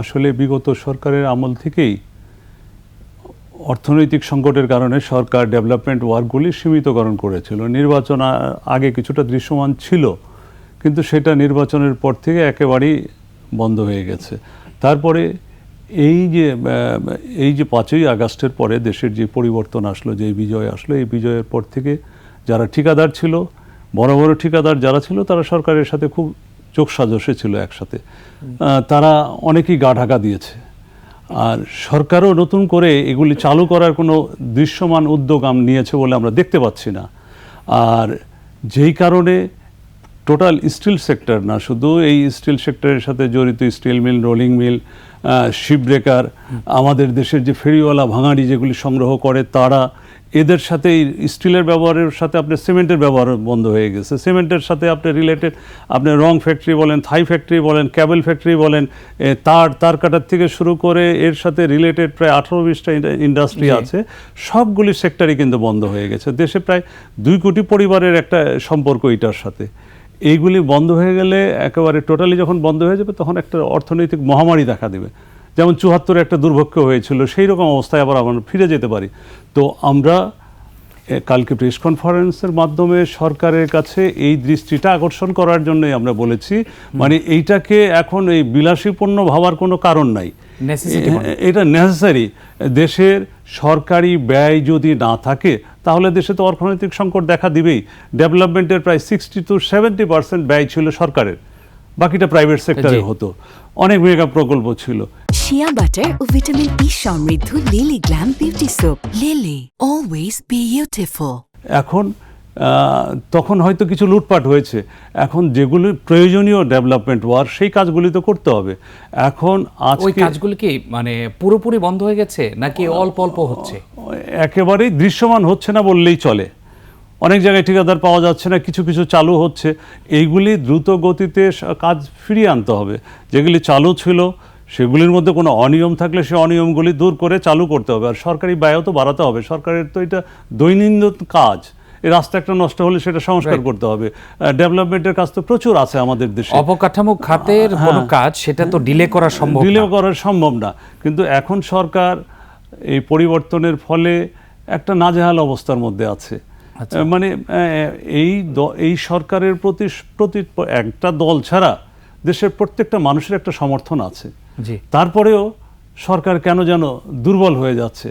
আসলে বিগত সরকারের আমল থেকেই অর্থনৈতিক সংকটের কারণে সরকার ডেভেলপমেন্ট ওয়ার্কগুলি সীমিতকরণ করেছিল। নির্বাচন আগে কিছুটা দৃশ্যমান ছিল, কিন্তু সেটা নির্বাচনের পর থেকে একেবারেই বন্ধ হয়ে গেছে। তারপরে এই যে এই যে পাঁচই আগস্টের পরে দেশের যে পরিবর্তন আসলো, যে বিজয় আসলো, এই বিজয়ের পর থেকে যারা ঠিকাদার ছিল, বড় বড় ঠিকাদার যারা ছিল, তারা সরকারের সাথে খুব চোখ সাজসে ছিল একসাথে। তারা অনেকেই গা ঢাকা দিয়েছে। আর সরকারও নতুন করে এগুলি চালু করার কোনো দৃশ্যমান উদ্যোগ নিয়েছে বলে আমরা দেখতে পাচ্ছি না। আর যেই কারণে টোটাল স্টিল সেক্টর না, শুধু এই স্টিল সেক্টরের সাথে জড়িত steel mill, rolling mill ship breaker আমাদের দেশের যে ফেরিওয়ালা ভাঙাড়ি যেগুলি সংগ্রহ করে, তারা এদের সাথে এই স্টিলের ব্যবহারের সাথে আপনার সিমেন্টের ব্যবহার বন্ধ হয়ে গেছে। সিমেন্টের সাথে আপনি রিলেটেড আপনি রং ফ্যাক্টরি বলেন থাই ফ্যাক্টরি বলেন ক্যাবেল ফ্যাক্টরি বলেন তার তার কাটার থেকে শুরু করে এর সাথে রিলেটেড প্রায় আঠারো বিশটা ইন্ডাস্ট্রি আছে। সবগুলি সেক্টরই কিন্তু বন্ধ হয়ে গেছে। দেশে প্রায় দুই কোটি পরিবারের একটা সম্পর্ক এটার সাথে। এইগুলি বন্ধ হয়ে গেলে একেবারে টোটালি যখন বন্ধ হয়ে যাবে তখন একটা অর্থনৈতিক মহামারী দেখা দেবে। যেমন চুয়াত্তরে একটা দুর্ভিক্ষ হয়েছিল সেই রকম অবস্থায় আবার আমরা ফিরে যেতে পারি। তো আমরা কালকে প্রেস কনফারেন্সের মাধ্যমে সরকারের কাছে এই দৃষ্টিটা আকর্ষণ করার জন্যই আমরা বলেছি। মানে এইটাকে এখন এই বিলাসীপূর্ণ ভাবার কোনো কারণ নাই। এটা নেসেসারি দেশের সরকারি ব্যয় যদি না থাকে তাহলে দেশে তো অর্থনৈতিক সংকট দেখা দিবেই। ডেভেলপমেন্টের প্রায় সিক্সটি টু সেভেন্টি পার্সেন্ট ব্যয় ছিল সরকারের। বাকিটা প্রাইভেট সেক্টরে হতো। অনেক মেগা প্রকল্প ছিল। শিয়া বাটার ও ভিটামিন ই সমৃদ্ধ Lily glam beauty soap Lily always beautiful এখন আহ, তখন হয়তো কিছু লুটপাট হয়েছে। এখন যেগুলি প্রয়োজনীয় ডেভেলপমেন্ট ওয়ার সেই কাজগুলি তো করতে হবে। এখন ওই আজকে কাজগুলো কি মানে পুরোপুরি বন্ধ হয়ে গেছে নাকি অল্প অল্প হচ্ছে? একেবারেই দৃশ্যমান হচ্ছে না বললেই চলে। অনেক জায়গায় ঠিকাদার পাওয়া যাচ্ছে না কিছু কিছু চালু হচ্ছে। এইগুলি দ্রুত গতিতে কাজ ফিরিয়ে আনতে হবে। যেগুলি চালু ছিল সেগুলির মধ্যে কোনো অনিয়ম থাকলে সে অনিয়মগুলি দূর করে চালু করতে হবে। আর সরকারি ব্যয়ও তো বাড়াতে হবে। সরকারের তো এটা দৈনন্দিন কাজ। এই রাস্তা একটা নষ্ট হলে সেটা সংস্কার করতে হবে। ডেভেলপমেন্টের কাজ তো প্রচুর আছে আমাদের দেশে। অবকাঠামো খাতের কোনো কাজ সেটা তো ডিলে করা সম্ভব ডিলে করা সম্ভব না। কিন্তু এখন সরকার এই পরিবর্তনের ফলে একটা নাজেহাল অবস্থার মধ্যে আছে। আচ্ছা। মানে এই এই সরকারের প্রতি প্রতি একটা দল ছাড়া দেশের প্রত্যেকটা মানুষের একটা সমর্থন আছে। তারপরেও সরকার কেন যেন দুর্বল হয়ে যাচ্ছে?